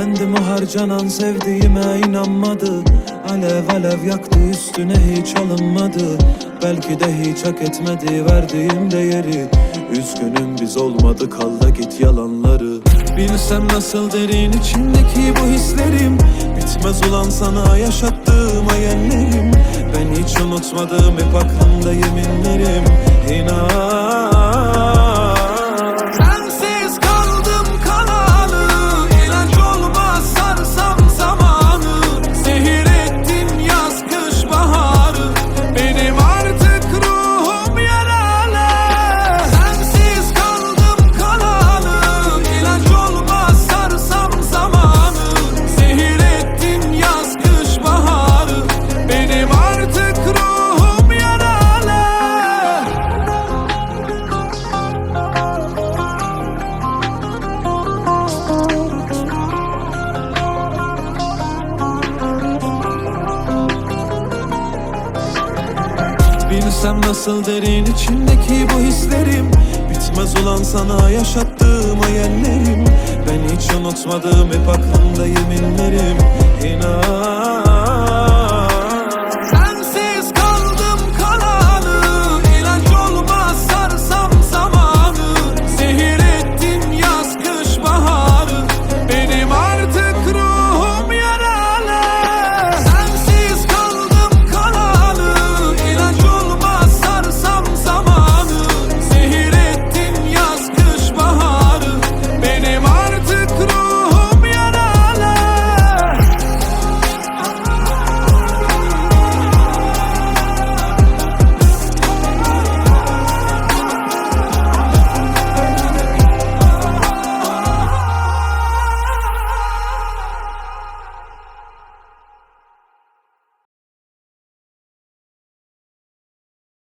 Kendim harcanan sevdiğime inanmadı. Alev alev yaktı üstüne hiç alınmadı. Belki de hiç hak etmedi verdiğim değeri. Üzgünüm biz olmadı kal da git yalanları. Bilsem nasıl derin içimdeki bu hislerim. Bitmez ulan sana yaşattığım hayallerim. Ben hiç unutmadım hep aklımda yeminlerim. İnan Bilsem nasıl derin içimdeki bu hislerim. Bitmez ulan sana yaşattığım hayallerim. Ben hiç unutmadım hep aklımda yeminlerim. İnan